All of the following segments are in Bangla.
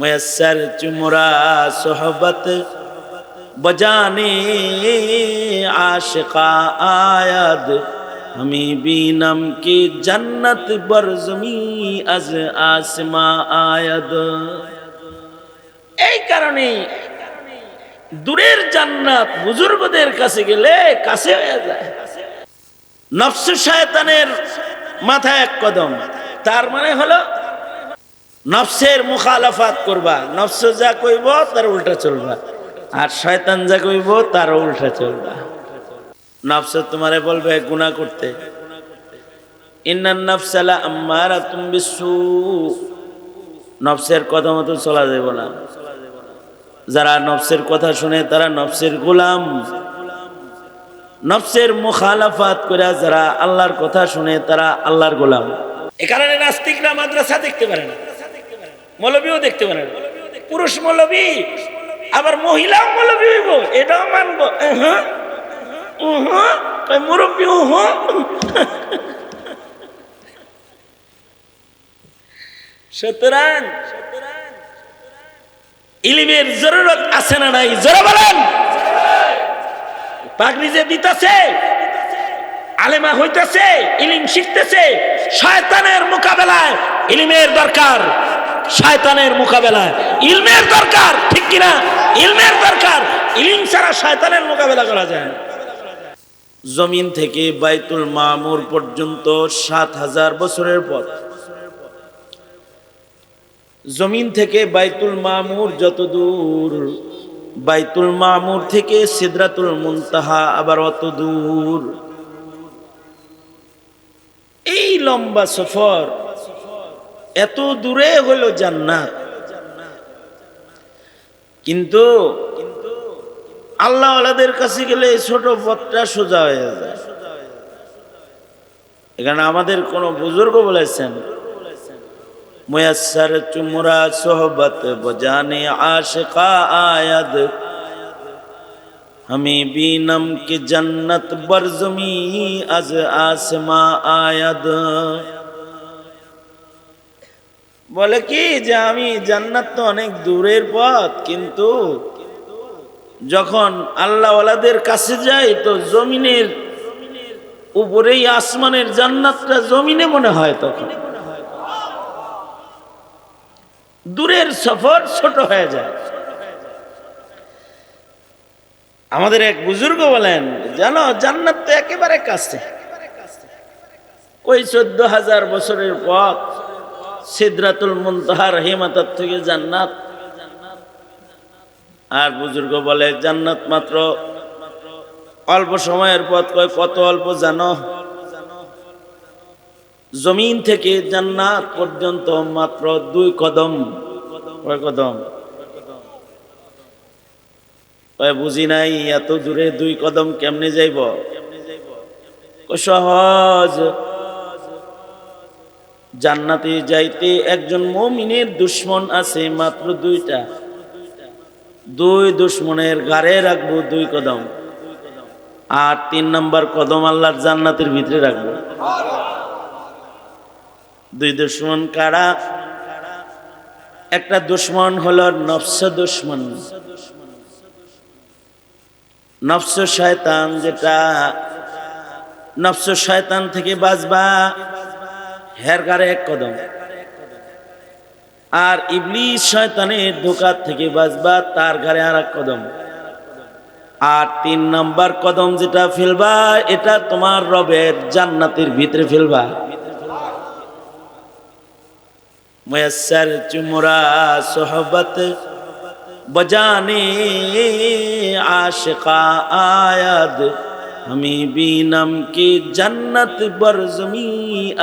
ময়সর চুমরা সোহবত বজানে আশকা আয়াদ। আমি বিনম কি জন্নত বরজমি আজ আসমা আয়াদ। এই কারণে দূরের জান্নাত বুজুর্গদের কাছে গেলে কাছে হয়ে যায়। নফসু শয়তানের মাথায় এক কদম। তার মানে হলো নফসের মুখালাফাত করবা। নফস যা কইব, তার উল্টা চলবা। আর শয়তান যা কইব তার উল্টা চলবা। নফস তোমারে বলবে, গুনাহ করতে। ইন্নান নফসালা আম্মারা তুমি বিসু। নফসের কথা মতো চলা যাব না। যারা নফসের কথা শুনে, তারা নফসের গোলাম। নফসের মুখালাফাত করে যারা আল্লাহর কথা শুনে, তারা আল্লাহর গোলাম। এ কারণে নাস্তিকরা মাদ্রাসা দেখতে পারে না। মৌলবীও দেখতে পারে। না পুরুষ মৌলবী, আবার মহিলাও মৌলবী হইব, এটাও মানব। মুরব্বী সুতরাং ইলিমের জরুরত আছে না নাই? জোরে বলেন। পাগড়ি যে দিতেছে, আলেমা হইতেছে, ইলিম শিখতেছে, শয়তানের মোকাবেলায় ইলিমের দরকার। শয়তানের মোকাবেলায়। ইলমের দরকার, ঠিক কিনা? ইলমের দরকার। ইলিম ছাড়া শয়তানের মোকাবেলা করা যায় জমিন থেকে বাইতুল মামুর পর্যন্ত সাত হাজার বছরের পথ। জমিন থেকে বাইতুল মামুর যত দূর বাইতুল মামুর থেকে সিদরাতুল মুনতাহা আবার অত দূর এই লম্বা সফর এত দূরে হলো জান্নাত। কিন্তু আল্লাহ আল্লাহদের কাছে গেলে ছোট পথটা সোজা হয়ে যায়। এখানে আমাদের কোনো বুজুর্গ বলেছেন ময়াসার চুমরা সোহবত বজানে আশকা আয়াদ। আমি بھی نم کے বরজমি আজ از آسما آید বলে কি যে আমি জান্নাত তো অনেক দূরের পথ, কিন্তু যখন আল্লাহওয়ালাদের কাছে যাই তো জমিনের উপরেই আসমানের জান্নাতটা জমিনে মনে হয় তখন। দূরের সফর ছোট হয়ে যায়। আমাদের এক বুজুর্গ বলেন, জানো, জান্নাত তো একেবারে কাছে। ওই চোদ্দ হাজার বছরের পথ সিদ্রাতুল মুনতাহার হিমাতার থেকে জান্নাত। আর বুজুর্গ বলে, জান্নাত মাত্র অল্প সময়ের পথ কয়, কত অল্প জানো? জমিন থেকে জান্নাত পর্যন্ত মাত্র দুই কদম। কয় কদম? বুঝি নাই, এত দূরে দুই কদম কেমনে যাইব? সহজ। জান্নাতে যাইতে একজন মমিনের দুশ্মন আছে মাত্র দুইটা। দুই দুশ্মনের গাড়ে রাখব দুই কদম। আর তিন নম্বর কদম আল্লাহর জান্নাতের ভিতরে রাখব। দুই দুশ্মন কারা? একটা দুশ্মন হলো নফস দুশ্মন। নফস শয়তান যেটা নফস শয়তান থেকে বাঁচবা। হের গারে এক কদম। আর ইবলিস শয়তানের দোকান থেকে বাজবা তার ঘরে আর এক কদম। আর তিন নাম্বার কদম যেটা ফেলবা, এটা তোমার রবের জান্নাতের ভিতরে ফেলবা। ময়াসার চুমরা সোহবত বজানে আশকা আয়াদ। আমি বিনাম কি জান্নাত বরজমি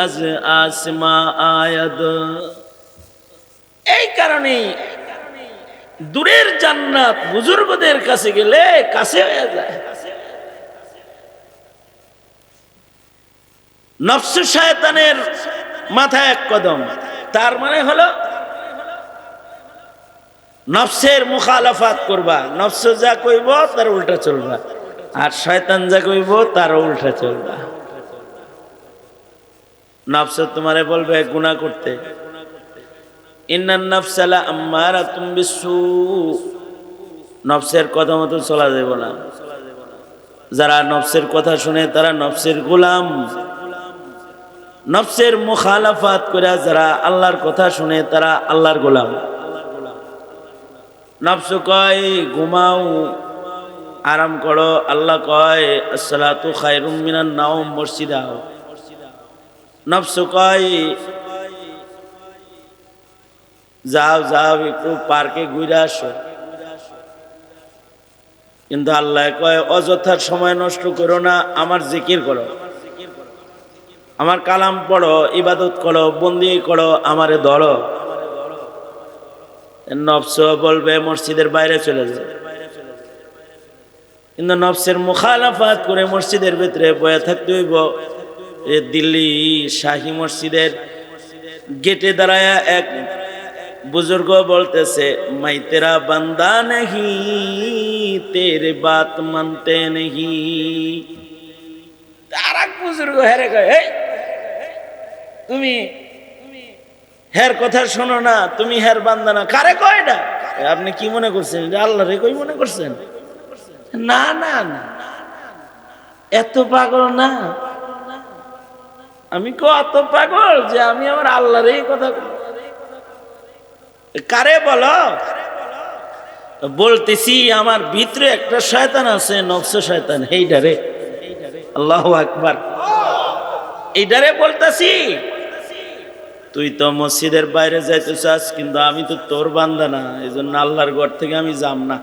আজ আসমা আয়াদ? এই কারণে দূরের জান্নাত বুজুর্গদের কাছে গেলে কাছে হয়ে যায়। নফসু শায়তানের মাথা এক কদম। তার মানে হলো নফসের মুখালাফাত করবা। নফস যা কইব তার উল্টা চলবা। আর শয়তান যা কইব তার উল্টা চলবা। নফস তোমারে বলবে, গুনাহ করতে। ইন্নান নফসালা আম্মারা তুম নফসের কথা মতো চলা যাবে না। যারা নফসের কথা শুনে, তারা নফসের গোলাম। নফসের মুখালাফাত করে যারা আল্লাহর কথা শুনে, তারা আল্লাহর গোলাম। নফস কয়, ঘুমাও। আরাম করো, আল্লাহ কয়, আসসালাতু খায়রুম মিনান নাওম মসজিদাও নফস কয়, যাও যাও, একটু পার্কে ঘুরে আসো। কিন্তু আল্লাহ কয় অযথার সময় নষ্ট করো না, আমার জিকির করো। আমার কালাম পড়ো, ইবাদত করো, বন্দি করো, আমারে ধরো। নফস বলবে, মসজিদের বাইরে চলে যাও। কিন্তু নফসের মুখালাফাত করে মসজিদের ভিতরে বয়ে থাকতে হইব। দিল্লি শাহী মসজিদের গেটে দাঁড়ায় এক বুজুর্গ বলতেছে মাই তেরা বান্দা নেহি তেরে বাত মানতে নেহি। আর এক বুজুর্গ হেরে কয় "এই, তুমি হের কথা শোনো না তুমি হের বান্দা না। কারে কয় না আপনি কি মনে করছেন? আল্লাহ রে কই মনে করছেন? না না না এত পাগল না। আমি কত পাগল যে আমি আমার আল্লাহর এই কথা কারে বলো? বলতেছি, আমার ভিতরে একটা শয়তান আছে, নকশ শয়তান। এইটারে আল্লাহ আকবার। এইটারে বলতেছি। তুই তো মসজিদের বাইরে যাইতে চাস কিন্তু আমি তো তোর বান্দা না এই জন্য আল্লাহর ঘর থেকে আমি যাম না।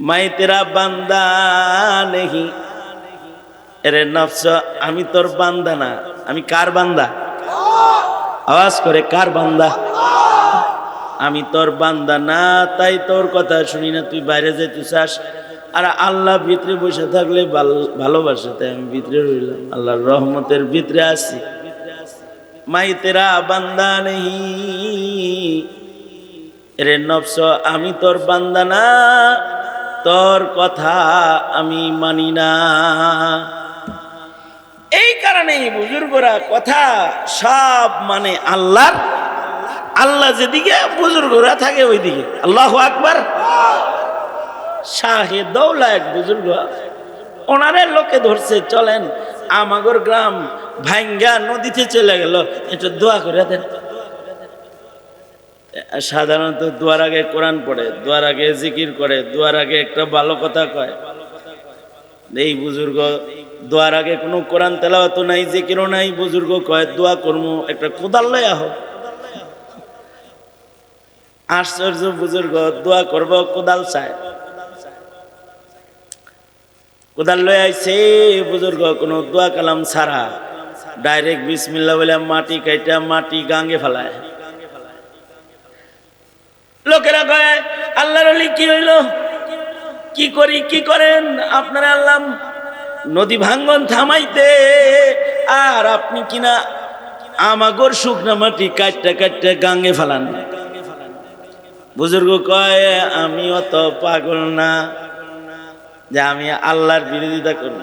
মাই তেরা বান্দা নেহি। এরে নফস, আমি তোর বান্দা না। আমি কার বান্দা? আওয়াজ করে কার বান্দা? আমি তোর বান্দা না, তাই তোর কথা শুনি না, তুই বাইরে যেতে চাস আর আল্লাহ ভিতরে বসে থাকলে ভাল- ভালোবাসে, তাই আমি ভিতরে রইলাম। আল্লাহর রহমতের ভিতরে আছি। মাই তেরা বান্দা নেহি। রে নফস, আমি তোর বান্দা না তোর কথা আমি মানি না। এই কারণে বুজুর্গরা কথা সব মানে আল্লাহর। আল্লাহ যেদিকে, বুজুর্গরা থাকে ওইদিকে। আল্লাহ আকবার। শাহে দৌলা এক বুজুর্গ, ওনারে লোকে ধরছে, চলেন, আমাগর গ্রাম ভাঙ্গা নদীতে চলে গেল এটা দোয়া করে দেন। সাধারণত দুয়ার আগে কোরআন পড়ে, দুয়ার আগে জিকির করে, দুয়ার আগে একটা ভালো কথা কয়। এই বুজুর্গ, দোয়ার আগে কোনো কোরআন তেলাওয়াত নাই, জিকিরও নাই, বুজুর্গ কয়, দোয়া করমু, একটা কোদাল লয় আহ। আশ্চর্য বুজুর্গ, দোয়া করব, কোদাল চায়। কোদাল লয় আইছে বুজুর্গ, কোনো দোয়া কালাম ছাড়া, ডাইরেক্ট বিসমিল্লা বলে মাটি কাইটা মাটি গাঙ্গে ফেলায়। লোকেরা কয়, আল্লাহর অলি কি হইল? কি করি, কি করেন? আপনারা আল্লাহ নদী ভাঙ্গন থামাইতে, আর আপনি কিনা আমাগর শুকনা মাটি কাটতে কাটতে গাঙ্গে ফেলান। বুজুর্গ কয়, আমি অত পাগল না যে আমি আল্লাহর বিরোধিতা করব।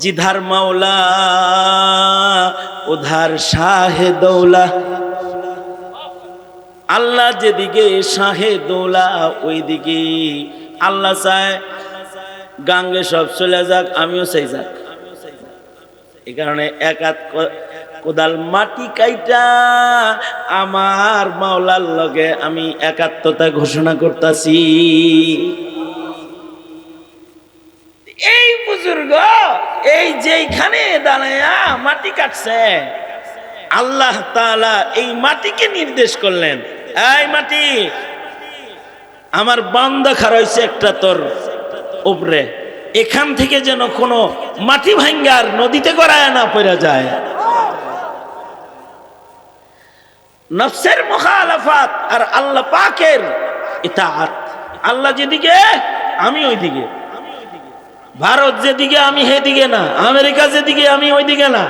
জিধার মাওলা, উধার শাহে দৌলা আল্লাহ যেদিকে শাহে দৌলা ওই দিকে আল্লাহ চায় গাঙ্গে সব চলে যাক, আমিও চাই যাক। এই কারণে এক হাত ক- কোদাল মাটি কাইটা আমার মাওলার লগে আমি একাত্মতা ঘোষণা করতেছি। এই বুজুর্গ, এই যেইখানে দাঁড়ায়া মাটি কাটছে, আল্লাহ তালা এই মাটিকে নির্দেশ করলেন। এই মাটি, আমার বান্দা খারাইছে একটা তোর উপরে। এখান থেকে যেন কোনো মাটি ভাঙ্গার নদীতে গড়ায় না পড়া যায়। নফসের মুখালাফাত আর আল্লাহ পাকের ইতাআত। আল্লাহ যেদিকে, আমি ওইদিকে। ভারত যেদিকে, আমি সেদিকে না। আমেরিকা যেদিকে, আমি ওইদিকে না।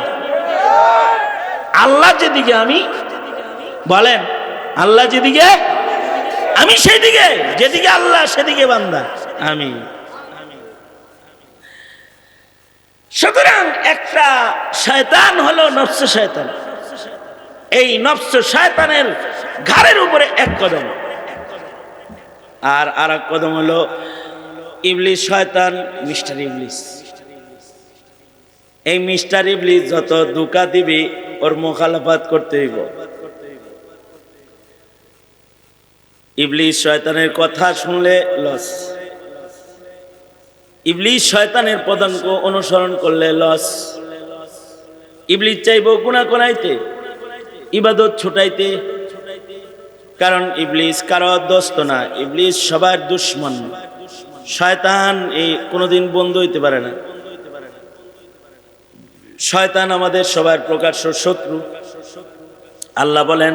আল্লাহ যেদিকে, আমি বলেন। আল্লাহ যেদিকে, আমি সেদিকে যেদিকে আল্লাহ সেদিকে বান্দা। আমি সুতরাং একটা শয়তান হলো নফস শয়তান। এই নফস শয়তানের ঘাড়ের উপরে এক কদম। আর আর এক কদম হলো ইবলিস শয়তান, মিস্টার ইবলিস। এই মিস্টার ইবলিস যত দুকা দিবি, ওর মোখালাফাত করতে হইব। ইবলিস শয়তানের কথা শুনলে লস। ইবলিস শয়তানের পদাঙ্ক অনুসরণ করলে লস। ইবলিস চাইব গুণা করাইতে, ইবাদত ছুটাইতে। কারণ ইবলিস কারও দোস্ত না, ইবলিস সবার দুশ্মন। শয়তান এই কোনোদিন বন্ধ হইতে পারে না। শয়তান আমাদের সবার প্রকাশ্য শত্রু। আল্লাহ বলেন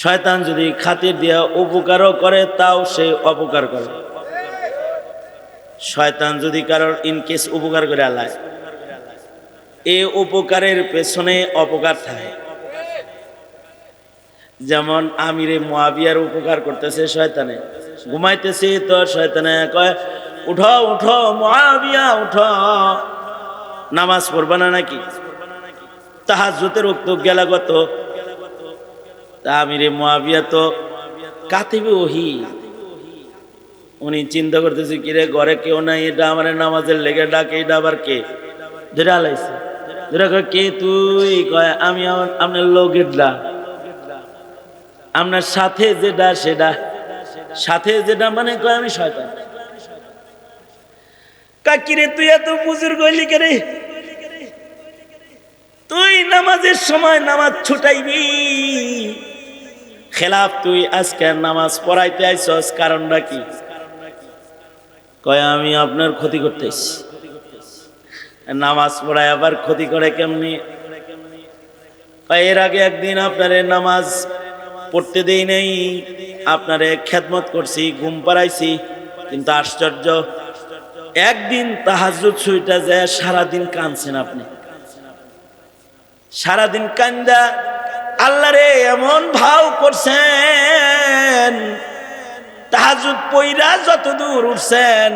শয়তান যদি খাতির দিয়া উপকারও করে, তাও সে অপকার করে। শয়তান যদি কারোর ইনকেস উপকার করে আলায়, এ উপকারের পেছনে অপকার থাকে। যেমন আমিরে মোয়াবিয়ার উপকার করতেছে শয়তানে। ঘুমাইতেছে তো শয়তানে কয়, উঠো উঠো মহাবিয়া উঠো। নামাজ পড়বা না নাকি? তাহাজতের উক্ত গেলা গত তা আমিরে মোয়াবিয়া তো কাতিবে ওহি। উনি চিন্তা করতেছে, কিরে, ঘরে কেউ নাই, এটা আমার নামাজের লেগে ডাকে, এটা আবার কে? ধরে আলাইছে ধরে কয়, কে তুই? কয়, আমি আপনার লোকের ডা আপনার সাথে যেটা, সেটা। সাথে যেটা মানে কয়, আমি শয়তান। কাকিরে তুই এত বুজুর্গ হইলি কে রে তুই নামাজের সময় নামাজ ছুটাইবি। খেলাফ তুই আজকে নামাজ পড়াইতে আইসস কারণটা কি? কয়, আমি আপনার ক্ষতি করতে নামাজ পড়ায় আবার ক্ষতি করে কেমনি? এর আগে একদিন আপনারে নামাজ পড়তে দেই নেই, আপনারে খেদমত করছি, ঘুম পাড়াইছি, কিন্তু আশ্চর্য, একদিন তাহাজুদ সুইটা যায় সারাদিন কাঁদছেন আপনি। সারাদিন কান্দা আল্লাহ রে, এমন ভাও করছেন। তাহাজুদ পইরা যত দূর উঠছেন,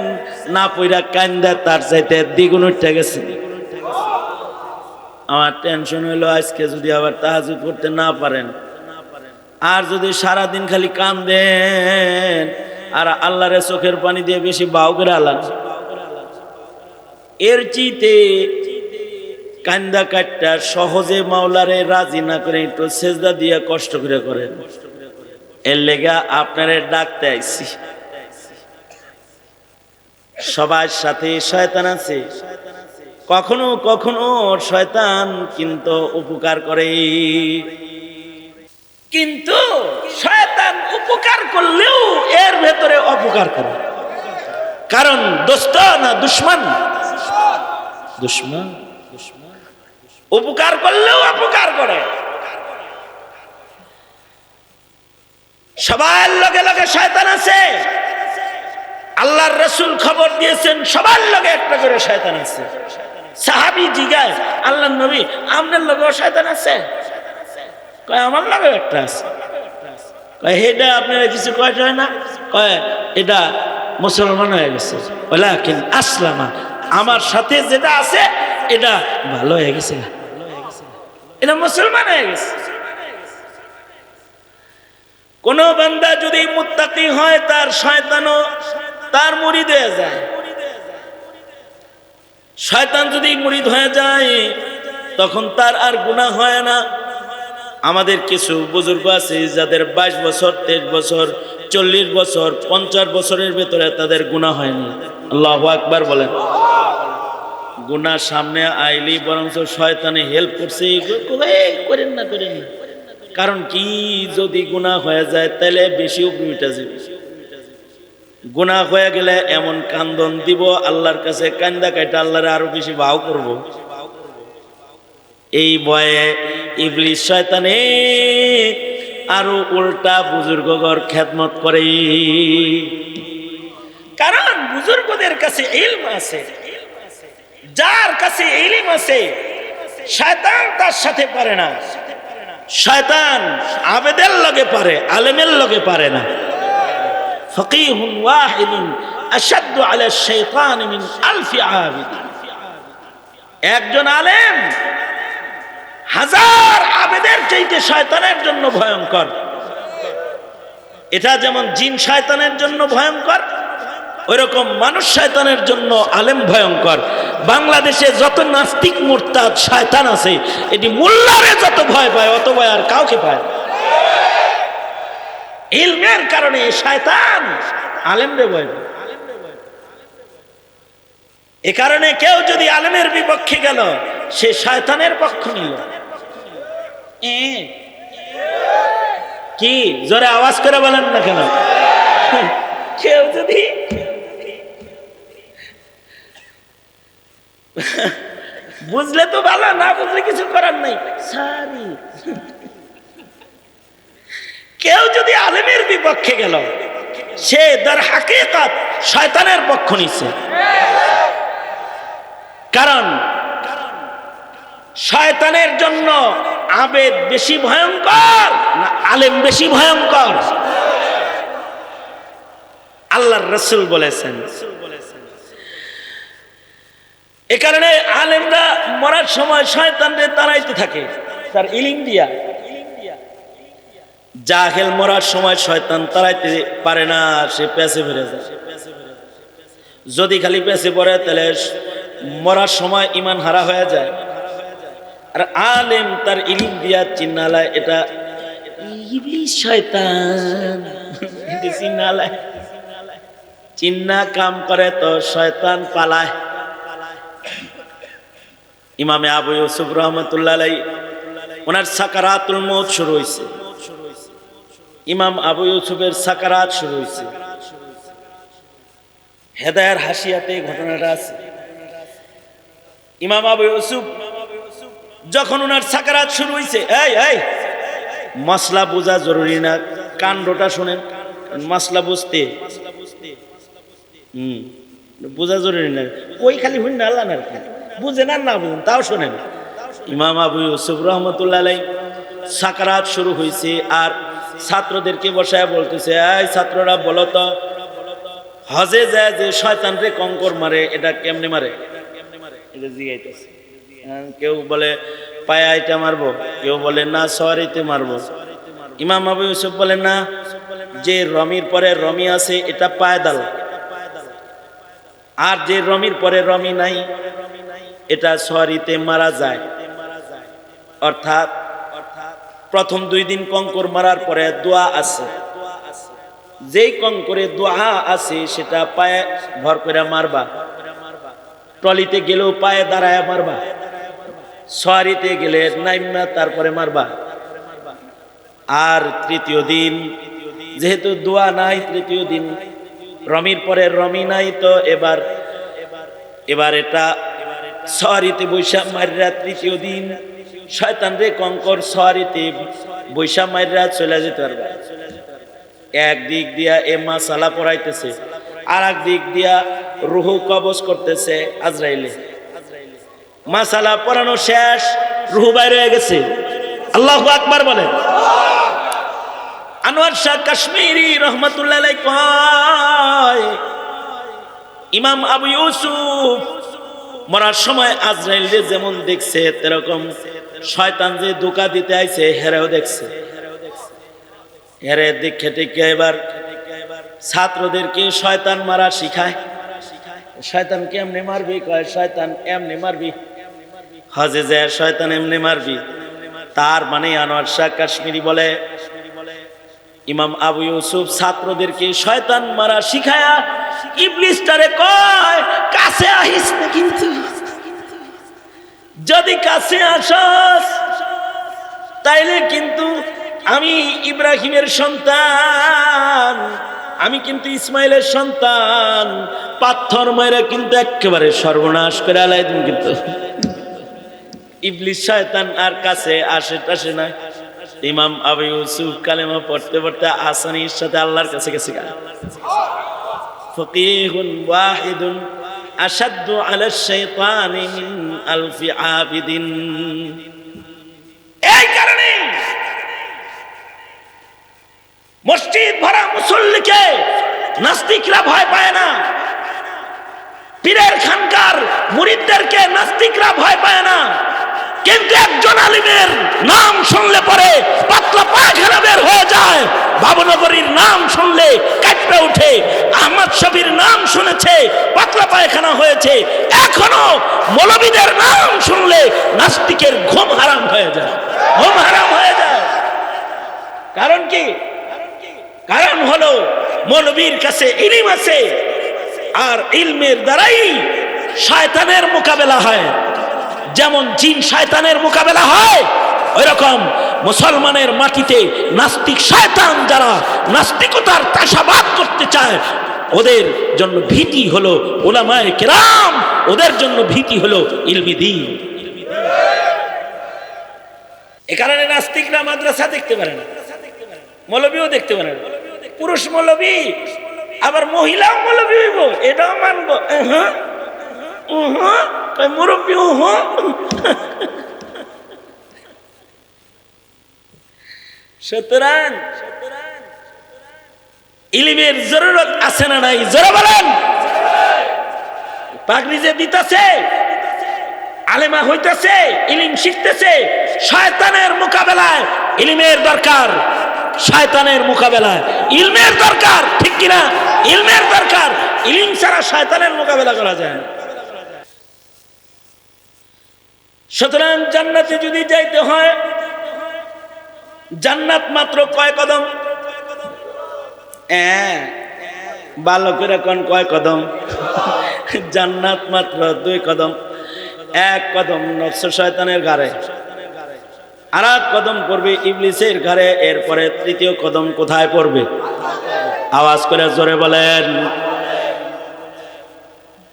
না পইরা কান্দা তার চাইতে দ্বিগুণ উঠে গেছে। আমার টেনশন হইল, আজকে যদি আবার তাহাজুদ করতে না পারেন। আর যদি সারাদিন খালি কান্দেন, আর আল্লাহরে চোখের পানি দিয়ে বেশি বাউ করে আলান। এর চিতে কান্দা কাটটা সহজে মাওলারে রাজি না করে একটু সেজদা দিয়ে কষ্ট করে করেন। এর লেগা আপনারে ডাকতে আইছি। সবার সাথে শয়তান আছে। কখনো কখনো শয়তান কিন্তু উপকার করে কিন্তু শয়তান উপকার করলেও এর ভেতরে অপকার করে। কারণ দোস্ত না দুশ্মন। দুশ্মন। উপকার করলেও অপকার করে। সবার লগে লগে শয়তান আছে। আল্লাহর রসুল খবর দিয়েছেন, সবার লগে একটা করে শয়তান আছে। সাহাবি জিগায় আল্লাহ নবী, আপনার লগেও শয়তান আছে? কয়, আমার লগে একটা আছে। কয়, এটা আপনারা কিছু কয়টা হয় না? কয়, এটা মুসলমান হয়ে গেছে। বলে আসলামা। আমার সাথে যেটা আছে এটা ভালো হয়ে গেছে এটা মুসলমান হয়ে গেছে। কোন বান্দা যদি মুত্তাকি হয়, তার শয়তানও তার মুরিদ হয়ে যায়। শয়তান যদি মুরিদ হয়ে যায়, তখন তার আর গুনাহ হয় না। আমাদের কিছু বুজুর্গ আছে, যাদের বাইশ বছর, তেইশ বছর, চল্লিশ বছর, পঞ্চাশ বছরের ভেতরে তাদের গুণা হয়নি। আল্লাহ আকবার বলেন। গুণা সামনে আইলি বরং শয়তানে হেল্প করছে করেন না করেন না। কারণ কি? যদি গুণা হয়ে যায়, তাহলে বেশি উঠে যাবে। গুণা হয়ে গেলে এমন কান্দন দিব, আল্লাহর কাছে কান্দা কাইটা আল্লাহরে আরও বেশি ভাও করব। এই বয়ে ইবলিস শয়তানে আরও উল্টা বুজুর্গর খেদমত করে। কারণ বুজুর্গদের কাছে ইলম আছে। যার কাছে ইলম আছে, শয়তান তার সাথে পারে না। শয়তান আবেদের লগে পারে, আলেমের লগে পারে না। ফকিহুন ওয়াহিদুন আশাদ্দু আলা শাইতান মিন আলফি আবিদ। একজন আলেম হাজার আবেদের চাইতে শয়তানের জন্য ভয়ঙ্কর। এটা যেমন জিন শয়তানের জন্য ভয়ঙ্কর ওইরকম মানুষ শয়তানের জন্য আলেম ভয়ঙ্কর। বাংলাদেশে যত নাস্তিক মোরতাদ শয়তান আছে, এটি মোল্লারে যত ভয় পায়, অত ভয় আর কাউকে পায়। ইলমের কারণে শয়তান আলেমরে ভয় পায়। এ কারণে কেউ যদি আলেমের বিপক্ষে গেল, সে শয়তানের পক্ষ নিল। কি? জোরে আওয়াজ করে বলেন না কেন? কেউ যদি বুঝলে তো ভালো, না বুঝলে কিছু করার নাই। সারি কেউ যদি আলেমের বিপক্ষে গেল, সে তার হাকিকাত শয়তানের পক্ষ নিচ্ছে কারণ শয়তানের জন্য আবেদ বেশি ভয়ঙ্কর না আলেম বেশি ভয়ঙ্কর? আল্লাহর রসুল বলেছেন এ কারণে আলেমরা মরার সময় শয়তানদের তাড়াইতে থাকে। তার ইলিম দিয়া। জাহেল মরার সময় শয়তান তাড়াইতে পারে না, সে পেছে ফিরে যায়। যদি খালি পেছে পড়ে, তাহলে মরার সময় ইমান হারা হয়ে যায়। আর আলেম তার ইলিম দিয়া চিন্নালায় এটা শয়তান। চিন্না কাম করে তো শয়তান পালায়। ইমামে আবু ইউসুফ রহমতুল্লাহ আলাই ওনার সাকারাতুল মৌত শুরু হয়েছে ইমাম আবু ইউসুফের সাকারাত শুরু হয়েছে হেদায়ার হাসিয়াতে ঘটনাটা আছে। ইমাম আবু ইউসুফ যখন ওনার সাকারাত শুরু হয়েছে এই এই, মশলা বোঝা জরুরি না, কাণ্ডটা শোনেন। মশলা বুঝতে। হুম। বোঝা জরুরি না। ওই খালি হুন আল্লাহ না বুঝেন আর না বুঝেন তাও শোনেন। ইমাম আবু ইউসুফ রহমতুল্লাহ সাকারাত শুরু হয়েছে আর ছাত্রদেরকে বসায় বলতেছে এই ছাত্ররা বলো তো হজে যায় যে শয়তান রে কঙ্কর মারে এটা কেমনে মারে? এটা হ্যাঁ, কেউ বলে পায়া এটা মারবো। কেউ বলে না সরিতে মারবো। ইমাম আবু ইউসুফ বলে না যে রমির পরে রমি আছে এটা পায়দাল। আর যে রমির পরে রমি নাই, এটা সরিতে মারা যায়। অর্থাৎ প্রথম দুই দিন কঙ্কর মারার পরে দোয়া আছে। যেই কঙ্করে দোয়া আছে, সেটা পায়ে ভর করে মারবা। টলিতে গেলেও পায়ে দাঁড়ায় মারবা। সরিতে গেলে নাইমা তারপরে মারবা। আর তৃতীয় দিন, যেহেতু দোয়া নাই, তৃতীয় দিন রমির পরে রমি নাই তো এবার এবার এটা সরিতে বৈশাখ মারিরা তৃতীয় দিন। শয়তান রে কঙ্কর সরিতে বৈশাখ মারিরা চলে যেতে পারবে। এক দিক দিয়া এ মাসালা পড়াইতেছে আর এক দিক দিয়া রুহু কবজ করতেছে আজরাইলে। মাসালা পড়ানো শেষ, রুহু বাইরে হয়ে গেছে। আল্লাহ আকবার বলেন। আনোয়ার শাহ কাশ্মীরি রহমতুল্লাহ ইমাম আবু ইউসুফ মরার সময় আজরাইল যেমন দেখছে, তেরকম শয়তান যে দোকা দিতে আইছে, হেরেও দেখছে। হেরে দেখে টেকে এবার ছাত্রদেরকে শয়তান মারা শিখায়। শয়তান কেমনে মারবি? কয়, শয়তান এমনি মারবি। হজে যায়, শয়তান এমনি মারবি। তার মানে আনোয়ার শাহ কাশ্মীরি বলে ইমাম আবু ইউসুফ ছাত্রদেরকে শয়তান মারা শিখায়া ইবলিসটারে কয়, কাছে আহিস না কিন্তু। যদি কাছে আসস, তাইলে কিন্তু আমি ইব্রাহিমের সন্তান, আমি কিন্তু ইসমাইলের সন্তান। পাথর মায়েরা কিন্তু একেবারে সর্বনাশ করে আলাই আলাইদিন কিন্তু। ইবলিস শয়তান আর কাছে আসে টাসে না ইমাম আবু ইউসুফ কালেমা পড়তে পড়তে আসানির সাথে আল্লাহর কাছে গেছে ফকিহুন ওয়াহিদুন আশাদ্দু আলা শাইতানি মিন আলফি আবিদিন। এই কারণে মসজিদ ভরা মুসল্লিকে নাস্তিকরা ভয় পায় না। পীরের খানকার মুরিদদেরকে নাস্তিকরা ভয় পায় না। কিন্তু একজন আলিমের নাম শুনলে পরে পাতলা পায়খানা বের হয়ে যায়। ভাবনগরীর নাম শুনলে কাটতে উঠে আহমদ শফির নাম শুনেছে, পাতলা পায়খানা হয়েছে। এখনও মৌলবীদের নাম শুনলে নাস্তিকের ঘুম হারাম হয়ে যায়। ঘুম হারাম হয়ে যায়। কারণ কি? কারণ হলো মৌলবীর কাছে ইলিম আছে, আর ইলমের দ্বারাই শয়তানের মোকাবেলা হয়। যেমন জিন শয়তানের মোকাবেলা হয়, ওইরকম মুসলমানের মাটিতে নাস্তিক শয়তান যারা নাস্তিকতার চাষাবাদ করতে চায়, ওদের জন্য ভীতি হলো ওলামায় কেরাম, ওদের জন্য ভীতি হলো ইলমি দিন। এ কারণে নাস্তিকরা মাদ্রাসা দেখতে পারে না, মৌলবীও দেখতে পারে না। পুরুষ মৌলবী, আবার মহিলাও মৌলবী এটাও মানবো হ্যাঁ। সুতরাং ইলিমের জরুরত আছে না নাই? বলেন। পাগড়ি যে দিতেছে, আলেমা হইতেছে, ইলিম শিখতেছে, শয়তানের মোকাবেলায় ইলিমের দরকার, শয়তানের মোকাবেলায়। ইলমের দরকার, ঠিক কিনা? ইলমের দরকার, ইলিম ছাড়া শয়তানের মোকাবেলা করা যায় না। সুতরাং জান্নাতে যদি যাইতে হয়, জান্নাত মাত্র কয় কদম? হ্যাঁ বালকের এখন কয় কদম? জান্নাত মাত্র দুই কদম। এক কদম নফস শয়তানের ঘাড়ে। আর এক কদম পড়বে ইবলিসের ঘাড়ে, এরপরে তৃতীয় কদম কোথায় পড়বে? আওয়াজ করে জোরে বলেন।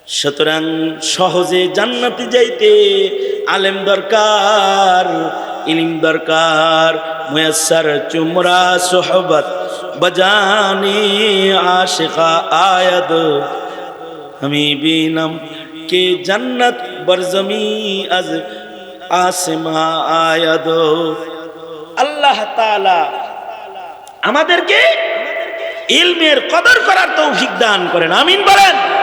সুতরাং সহজে জান্নাতি যাইতে আলেম দরকার, ইলিম দরকার, মুয়াসসার চুমরা, সোহবত বজানি, আশিকা, আয়াদ। আমি বিনম কে জান্নাত বরজমি আজ আসমা, আয়াদ। আল্লাহ তাআলা আমাদেরকে ইলমের কদর করার তৌফিক দান করেন। আমিন বলেন।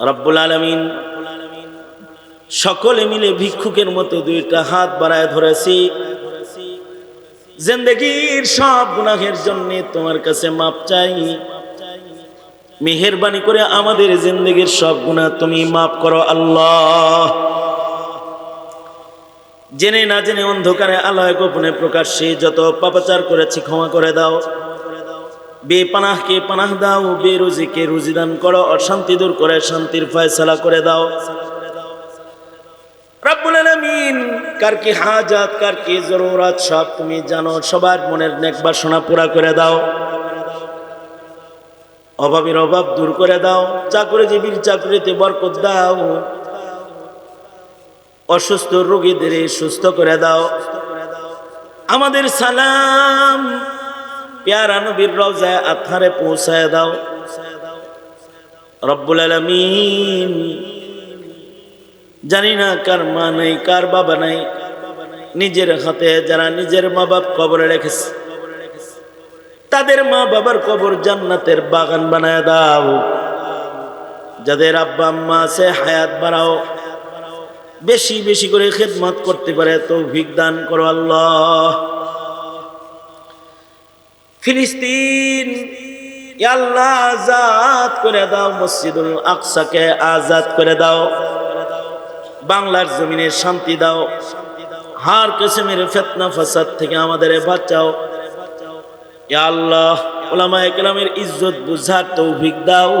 রব্বুল আলমিন, সকলে মিলে ভিক্ষুকের মতো দুইটা হাত বাড়ায় ধরেছি। জিন্দগির সব গুনাহের জন্য তোমার কাছে মাপ চাই। মেহেরবানি করে আমাদের জিন্দগির সব গুনাহ তুমি মাফ করো আল্লাহ। জেনে না জেনে অন্ধকারে আলয় গোপনে প্রকাশ্যে যত পাপাচার করেছি ক্ষমা করে দাও। বেপানাহকে পানাহ দাও, বেরুজিকে রুজি দান করো, অশান্তি দূর করে শান্তির ফয়সালা করে দাও। রব্বুল আলামিন, কার কি হাজাত, কার কি জরুরত, সব তুমি জানো, সবার মনের নেক বাসনা পুরা করে দাও। অভাবের অভাব দূর করে দাও, চাকরিজীবীর চাকরিতে বরকত দাও। অসুস্থ রোগীদের সুস্থ করে দাও। আমাদের সালাম পেয়ারা নবীর রওজায় আথারে পৌঁছায় দাও। রব্বুল আলামিন জানি না কার মা নাই, কার বাবা নাই। নিজের হাতে যারা নিজের মা বাপ কবরে রেখেছে, তাদের মা বাবার কবর জান্নাতের বাগান বানায় দাও। যাদের আব্বা আম্মা আছে, হায়াত বাড়াও। বেশি বেশি করে খেদমত করতে পারে, তৌফিক দান করো আল্লাহ। ফিলিস্তিন আল্লাহ, আজাদ করে দাও, মসজিদুল আকসাকে আজাদ করে দাও। বাংলার জমিনে শান্তি দাও। হার কিসমের ফেতনা ফাসাদ থেকে আমাদের বাঁচাও। আল্লাহ ওলামা একরামের ইজ্জত বুঝার তৌফিক দাও।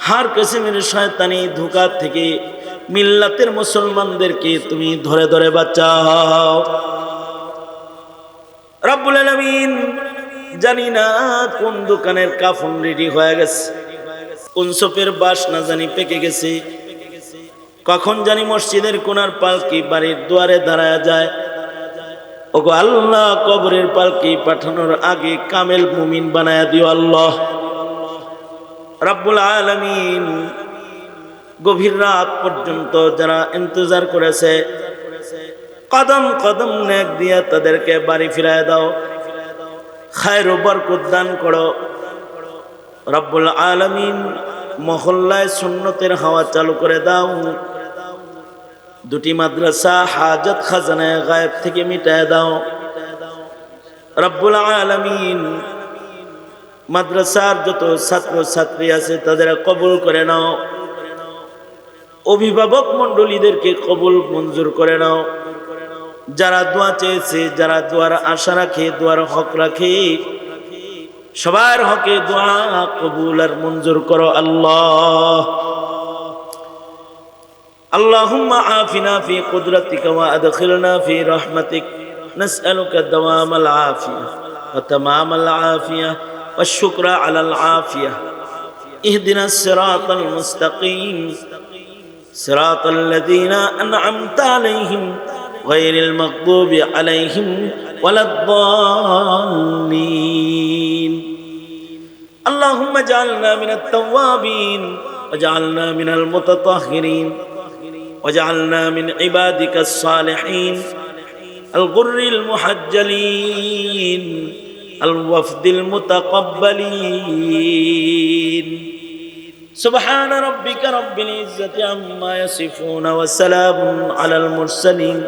হার কিসমের শয়তানি ধোকা থেকে মিল্লাতের মুসলমানদেরকে তুমি ধরে ধরে বাঁচাও। রব্বুল আলামিন জানি না কোন দোকানের কাফন রেডি হয়ে গেছে। কোন সোপের বাস না জানি পেকে গেছে। কখন জানি মসজিদের কোনার পালকি বাড়ির দুয়ারে দাঁড়ায় যায়। ওগো আল্লাহ, কবরের পালকি পাঠানোর আগে কামেল মুমিন বানায়া দিও আল্লাহ। রাব্বুল আলামিন গভীর রাত পর্যন্ত যারা ইন্তজার করেছে কদম কদম নেক দিয়া তাদেরকে বাড়ি ফিরায় দাও। খায়ের বরকত দান করো। রব্বুল আলামিন মহল্লায় সুন্নতের হাওয়া চালু করে দাও। দুটি মাদ্রাসা হাজত খাজানায় গায়েব থেকে মিটায় দাও। রব্বুল আলামিন মাদ্রাসার যত ছাত্র ছাত্রী আছে তাদের কবুল করে নাও। অভিভাবক মণ্ডলীদেরকে কবুল মঞ্জুর করে নাও। যারা দোয়া চেয়েছে যারা দোয়ার আশা রাখে দোয়ার হক রাখে সবার হকে দোয়া কবুল আর মঞ্জুর করো আল্লাহ اللهم عافنا في قدرتك وادخلنا في رحمتك نسألك دوام العافية وتمام العافية والشكر على العافية اهدنا الصراط المستقيم صراط الذين أنعمت عليهم غير المغضوب عليهم ولا الضالين اللهم اجعلنا من التوابين واجعلنا من المتطهرين واجعلنا من عبادك الصالحين الغر المحجلين الوفد المتقبلين سبحان ربك رب العزة عما يصفون وسلام على المرسلين